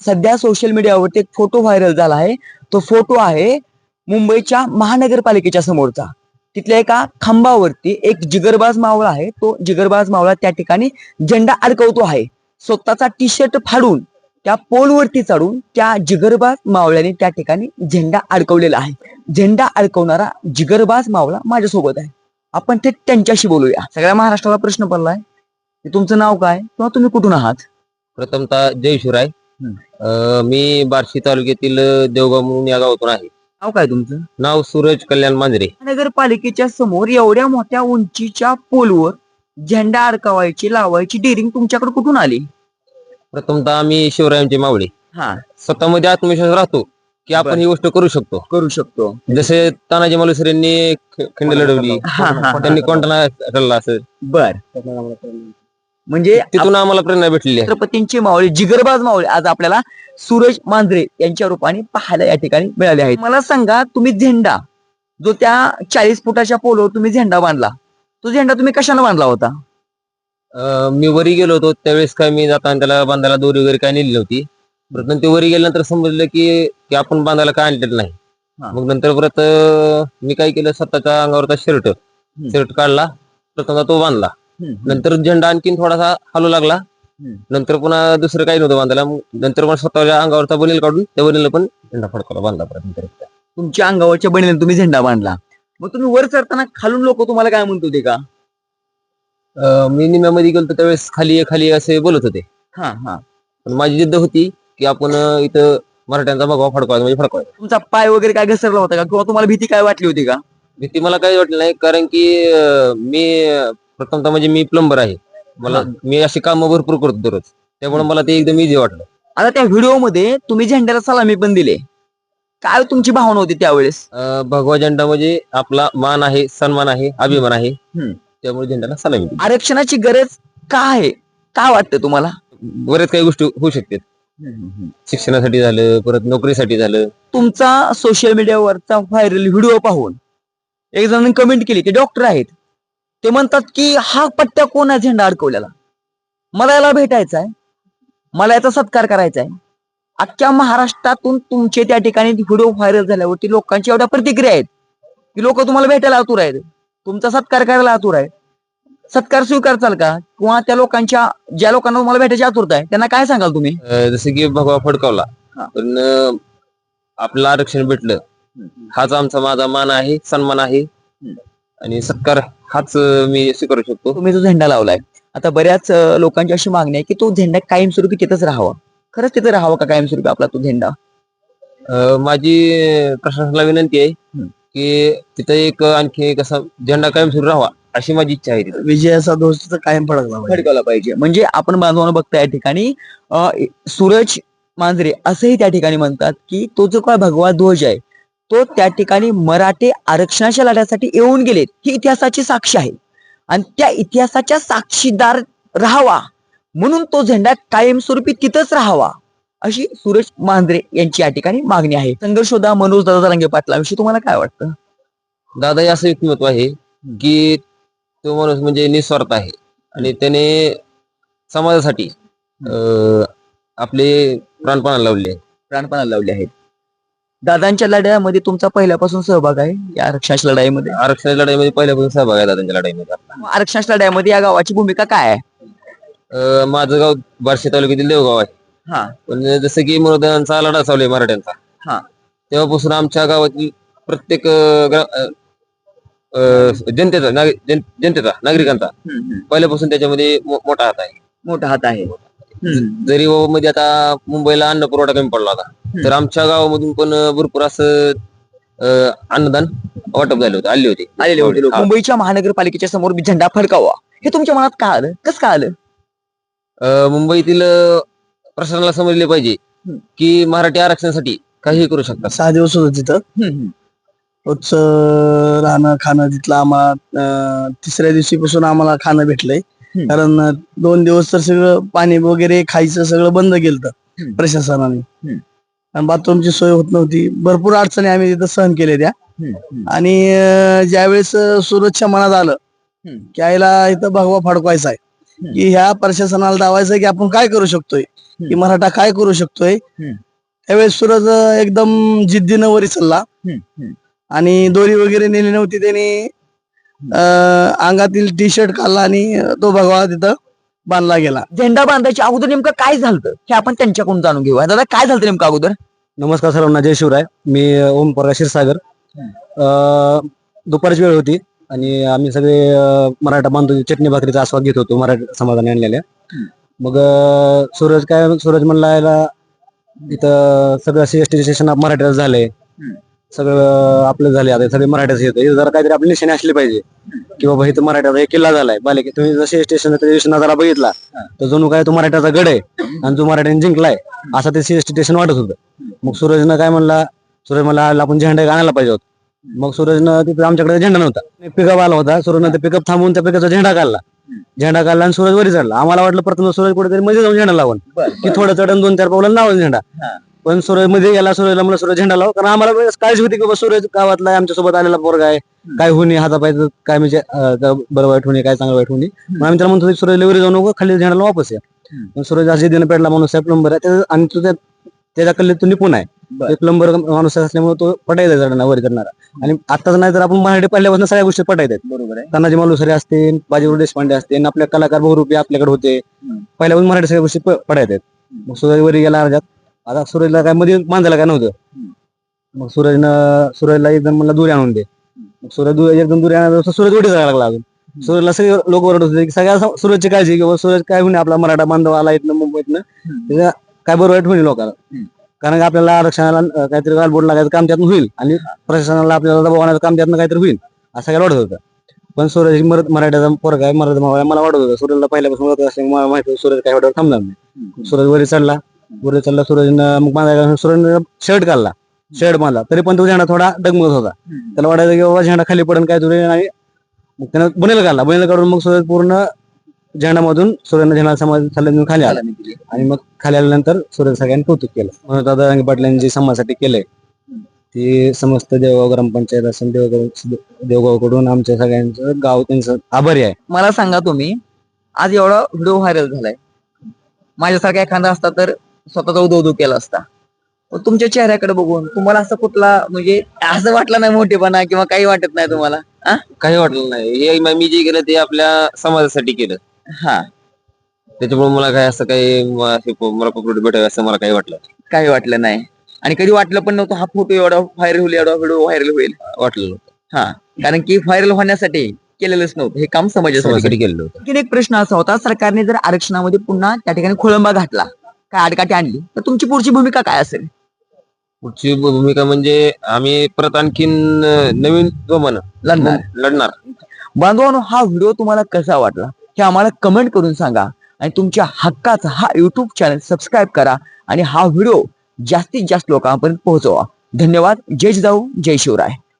सध्या सोशल मीडियावरती एक फोटो व्हायरल झाला आहे. तो फोटो आहे मुंबईच्या महानगरपालिकेच्या समोरचा. तिथल्या एका खांबावरती एक जिगरबाज मावळा आहे. तो जिगरबाज मावळा त्या ठिकाणी झेंडा अडकवतो आहे. स्वतःचा टी शर्ट फाडून त्या पोलवरती चढून त्या जिगरबाज मावळ्याने त्या ठिकाणी झेंडा अडकवलेला आहे. झेंडा अडकवणारा जिगरबाज मावळा माझ्यासोबत आहे. आपण ते त्यांच्याशी बोलूया. सगळ्या महाराष्ट्राला प्रश्न पडलाय. तुमचं नाव काय? किंवा तुम्ही कुठून आहात? प्रथमतः जय शिवराय. मी बार्शी तालुक्यातील देवगाव म्हणून या गावातून आहे. नाव काय तुमचं? नाव सूरज कल्याण मांजरे. नगरपालिकेच्या समोर एवढ्या मोठ्या उंचीच्या पोलवर झेंडा अडकवायची लावायची डेअरिंग तुमच्याकडे कुठून आली? प्रथमतः आम्ही शिवरायांचे मावळे. हा. स्वतःमध्ये आत्मविश्वास राहतो की आपण. ही गोष्ट करू शकतो. करू शकतो. जसे तानाजी मालुसरे यांनी खिंड लढवली. त्यांनी कोंढाणा ठरला असं बर. म्हणजे तिथून आम्हाला प्रेरणा भेटलेली आहे. छत्रपतींचे मावळे जिगरबाज मावळे आज आपल्याला सूरज मांजरे यांच्या रूपाने पाहायला या ठिकाणी मिळाले आहेत. मला सांगा तुम्ही झेंडा जो त्या चाळीस फुटाच्या पोलवर तुम्ही झेंडा बांधला तो झेंडा तुम्ही कशाने बांधला होता? अं, मी वरी गेलो होतो त्यावेळेस काय मी जाताना त्याला बांधायला दोरी वगैरे काय नेली नव्हती. परत नंतर वरी गेल्यानंतर समजलं की की आपण बांधायला काय आणलेलं नाही. हा. मग नंतर परत अं, मी काय केलं स्वतःच्या अंगावरचा शर्ट शर्ट काढला प्रथमतः तो बांधला. नंतर झेंडा आणखीन थोडासा हलू लागला. नंतर पुन्हा दुसरं काही नव्हतं बांधायला. मग नंतर पण स्वतःच्या अंगावरचा बनेल काढून त्या बनेल पण झेंडा फडकवला बांधला परत नंतर तुमच्या अंगावरच्या बनेल तुम्ही झेंडा बांधला. मग तुम्ही वर चढताना खालून लोक तुम्हाला काय म्हणत होते का? अं, मी निम्यामध्ये गेलो त्यावेळेस खाली ये, खाली ये असे बोलत होते. हा हा. पण माझी जिद्द होती की आपण अं, इथं मराठ्यांचा भगवा फडकवायचा म्हणजे फडकवायचा. तुमचा पाय वगैरे काय घसरला होता का? किंवा तुम्हाला भीती काय वाटली होती का? भीती मला काही वाटलं नाही कारण की अं, मी अं, प्रथमतः म्हणजे मी प्लंबर आहे. मला. मी अशी कामं भरपूर करतो दररोज. त्यामुळे मला ते एकदम इझी वाटलं. आता त्या व्हिडिओमध्ये तुम्ही झेंड्याला सलामी पण दिले. काय तुमची भावना होती त्यावेळेस? अं, भगवा झेंडा म्हणजे आपला मान आहे सन्मान आहे अभिमान आहे. हम्म. त्यामुळे झेंड्याला सलामी दिली. आरक्षणाची गरज का आहे? काय वाटतं तुम्हाला? बरेच काही गोष्टी होऊ शकतात. शिक्षणासाठी झालं परत नोकरीसाठी झालं. तुमचा सोशल मीडियावरचा व्हायरल व्हिडिओ पाहून एक जणांनी कमेंट केली ते डॉक्टर आहेत. ते म्हणतात की हा पट्ट्या कोण आहे झेंडा अडकवलेला? मला याला भेटायचा आहे. मला याचा सत्कार करायचा आहे. अख्ख्या महाराष्ट्रातून तुमचे त्या ठिकाणी व्हिडिओ व्हायरल झाल्यावरती लोकांची एवढ्या प्रतिक्रिया आहेत. की लोक तुम्हाला भेटायला आतुर आहेत. तुमचा सत्कार करायला आतुर आहे सत्कार स्वीकारचाल का? किंवा त्या लोकांच्या ज्या लोकांना तुम्हाला भेटायची आतुरता आहे त्यांना काय सांगाल तुम्ही? जसं की भगवा फडकावला. पण आपलं आरक्षण भेटलं. हाच आमचा माझा मान आहे सन्मान आहे. आणि सत्कार हाच मी स्वीकारू शकतो. तुम्ही जो झेंडा लावलाय आता बऱ्याच लोकांची अशी मागणी आहे की तो झेंडा कायमस्वरूपी तिथंच राहावा. खरंच तिथं राहावा का कायमस्वरूपी आपला तो झेंडा? अं, माझी प्रशासनाला विनंती आहे. की तिथं एक आणखी एक असा झेंडा कायम सुरू राहावा अशी माझी इच्छा आहे विजयाचा दोष कायम फडकला पाहिजे. फडकावला पाहिजे. म्हणजे आपण बांधवानं बघता या ठिकाणी सूरज मांजरे असंही त्या ठिकाणी म्हणतात की तो जो काय भगवा ध्वज आहे तो त्या ठिकाणी मराठे आरक्षणाच्या लढ्यासाठी येऊन गेलेत ही इतिहासाची साक्ष आहे. आणि त्या इतिहासाच्या साक्षीदार राहावा. म्हणून तो झेंडा कायमस्वरूपी तिथंच राहावा अशी सूरज मांजरे यांची या ठिकाणी मागणी आहे. संघर्षोदा मनोज दादा रंगे पाटलाविषयी तुम्हाला काय वाटतं? दादा हे असं व्यक्तिमत्व आहे की तो माणूस म्हणजे निस्वार्थ आहे. आणि त्याने समाजासाठी आपले प्राणपणा लावले प्राणपणाला लावले आहेत. दादांच्या लढ्यामध्ये तुमचा पहिल्यापासून सहभाग आहे या आरक्षणाच्या लढाईमध्ये? आरक्षणाच्या लढाईमध्ये पहिल्यापासून सहभाग आहे दादांच्या लढाईमध्ये आपला. आरक्षणाच्या लढाईमध्ये या गावाची भूमिका काय आहे? अं, माझं गाव बार्शी तालुक्यातील देवगाव आहे. हा. पण जसं की मरोदयांचा लढा चालू आहे मराठ्यांचा. हा. तेव्हापासून आमच्या गावातील प्रत्येक अं, ग्रा- अं, अं, जनतेचा नाग- जन- जनतेचा नागरिकांचा पहिल्यापासून त्याच्यामध्ये मो- मोठा हात आहे. मोठा हात आहे. जरी मध्ये आता मुंबईला अन्न पुरवठा कमी पडला होता तर आमच्या गावामधून पण भरपूर असं अन्नदान वाटप झाले होते आले होते. आलेले होते लोक. हा. मुंबईच्या महानगरपालिकेच्या समोर झेंडा फडकावा. हे तुमच्या मनात का आलं? कसं का आलं? अं, मुंबईतील अं, प्रशासनाला समजले पाहिजे हम्म. की मराठी आरक्षणासाठी काही करू शकतात. सहा दिवस होतो तिथं. रोजचं राहणं खाणं तिथलं आम्हाला अं, तिसऱ्या दिवशीपासून आम्हाला खाणं भेटलंय. कारण दोन दिवस तर सगळं पाणी वगैरे खायचं सगळं बंद केलं. प्रशासनाने. आणि बाथरूमची सोय होत नव्हती. भरपूर अडचणी आम्ही तिथं सहन केल्या त्या. आणि ज्यावेळेस सुरतच्या मनात आलं की आईला इथं भगवा फडकवायचा आहे. की ह्या प्रशासनाला दावायचं की आपण काय करू शकतोय? की मराठा काय करू शकतोय. त्यावेळेस सूरज एकदम जिद्दीनं वरी चालला आणि दोरी वगैरे नेली नव्हती त्याने. अंगातील टी शर्ट काढला आणि तो भगवा तिथं बांधला गेला. झेंडा बांधायच्या अगोदर नेमकं काय झालं हे आपण त्यांच्याकडून जाणून घेऊया. दादा काय झालं नेमकं अगोदर? नमस्कार सर्वांना जय शिवराय. मी ओम प्रकाश क्षीरसागर. अ, दुपारची वेळ होती आणि आम्ही सगळे मराठा बांधव चटणी भाकरीचा आस्वाद घेत होतो मराठा समाजाने आणलेल्या. मग सूरज काय सूरज म्हणला इथं सगळं सी एस टी स्टेशन मराठ्याचं झालंय सगळं आपलं झाले आता सगळे मराठ्याच येतं. इथं जरा काहीतरी आपली निशाणी असली पाहिजे. की बाबा इथं मराठ्याचा एक किल्ला झालाय. बाले तुम्ही जसे स्टेशन नजारा बघितला तर जणू काय तो मराठ्याचा गड आहे. आणि जो मराठ्याने जिंकलाय असं ते सी स्टेशन वाटत होतं. मग सूरजनं काय म्हणला सूरज "आला आपण झेंडा आणायला पाहिजे होता. मग सूरजनं तिथे आमच्याकडे झेंडा नव्हता. पिकअप आला होता. सूरजनं ते पिकअप थांबवून त्या पिकअपचा झेंडा काढला. झेंडा काढला आणि सूरज वरी चढला. आम्हाला वाटलं प्रथम सूरज कुठेतरी मध्ये जाऊन झेंडा लावून. की थोडं चढण दोन चार पावलं लावून झेंडा. पण सूरजमध्ये गेला सूरजला म्हणलं सूरज झेंडा लाव. कारण आम्हाला वेळेस काळजी होती की बाबा सूरज गावातला आहे, आमच्यासोबत आलेला पोरगा आहे. काय होणे हातापायचं काय म्हणजे अं, बरं वाईट होणे काय चांगलं वाईट होणे मग आम्ही त्याला म्हणतो की सूरज वरी जाऊ नको खाली झेंडाला वापस या. पण सूरज असे दिन पेडला माणूस आहे प्लंबर आहे. त्याचं- आणि तो त्या- त्याच्या कल्ले तो निपुण आहे. प्लंबर माणूस असल्यामुळे तो पटायचा चढणार वरी करणारा. आणि आताच नाही तर आपण मराठी पडल्यापासून सगळ्या गोष्टी पटायत आहेत. बरोबर आहे. तानाजी मालुसरे असतील बाजीराव देशपांडे असतील आपल्या कलाकार बहुरूपी आपल्याकडे होते. पहिल्यापासून मराठी सगळ्या गोष्टी प- आहेत. मग सूरज वरी गेला अर्जात आता सूरजला काय मध्ये बांधायला काय नव्हतं. मग सूरजनं सूरजला एकदम मला दुरी आणून दे. मग सूरज दु- एकदम दुरी आणा सूरज उडी जायला लागला अजून. सूरजला सगळे लोक ओरडत होते की सगळ्या स- सूरजची काळजी की बाबा सूरज काय होईल आपला मराठा बांधव आला इथनं मुंबईतनं. त्याचं काय बरोबर वाईट होईल लोकांना कारण की आपल्याला आरक्षणाला अं, काहीतरी गालबोट लागायचं काम त्यातून होईल आणि प्रशासनाला आपल्याला दबाव आणायचं काम त्यातनं काहीतरी होईल असं काय वाटत होतं. पण सूरज मराठ मराठ्याचा पोरगा आहे मराठा मावळा आहे, मला वाटत होतं सूरजला पहिल्यापासून असल्यामुळे मला माहिती होतं सूरज काय वाटत थांबणार नाही. सूरज वरी चढला. वरी चढला सूरजनं मग बांधायला सूरजनं शर्ट काढला शर्ट बांधला. तरी पण तो झेंडा थोडा डगमगत होता. त्याला वाटायचं की बाबा झेंडा खाली पडून काय तुरे आणि मग त्यानं बुनेल काढला बुनेल काढून मग सूरज पूर्ण झेंडामधून सूर्यनं झेंडा समाज खाली खाली आला. आणि मग खाली आल्यानंतर सूर्य सगळ्यांनी कौतुक केलं. म्हणून दादा रंगे पाटलांनी जे समाजासाठी केलंय ते समस्त देवगाव ग्रामपंचायत असेल देवगाव देवगावकडून आमच्या सगळ्यांचं गाव त्यांचं आभारी आहे. मला सांगा तुम्ही आज एवढा व्हिडिओ व्हायरल झालाय. माझ्यासारखा एखादा असता तर स्वतःचा उदो केला असता. तुमच्या चेहऱ्याकडे बघून तुम्हाला असं कुठला म्हणजे असं वाटलं नाही मोठेपणा किंवा काही वाटत नाही तुम्हाला? काही वाटलं नाही. हे मी जे केलं ते आपल्या समाजासाठी केलं. हा. त्याच्यामुळे मला काय असं काही म- असे प- मला पकडून भेटावे असं मला काही वाटलं नाही. काही वाटलं नाही. आणि कधी वाटलं पण नव्हतं हा फोटो एवढा व्हायरल होईल एवढा व्हिडिओ व्हायरल होईल. वाटलं नव्हतं. हा. कारण की व्हायरल होण्यासाठी केलेलंच नव्हतं. हे काम समाजासाठी समाजासाठी केलेलं होतं. आणखीन एक प्रश्न असा होता सरकारने जर आरक्षणामध्ये पुन्हा त्या ठिकाणी खोळंबा घातला काय आडकाठी आणली? तर तुमची पुढची भूमिका काय असेल? पुढची भूमिका म्हणजे आम्ही परत आणखीन नवीन जोमानं लढणार. लढणार. बांधवांनो हा व्हिडिओ तुम्हाला कसा वाटला? हे आम्हाला कमेंट करून सांगा. आणि तुमच्या हक्काचा हा युट्यूब चॅनल सबस्क्राईब करा आणि हा व्हिडिओ जास्तीत जास्त लोकांपर्यंत पोहोचवा. धन्यवाद. जय जिजाऊ. जय शिवराय.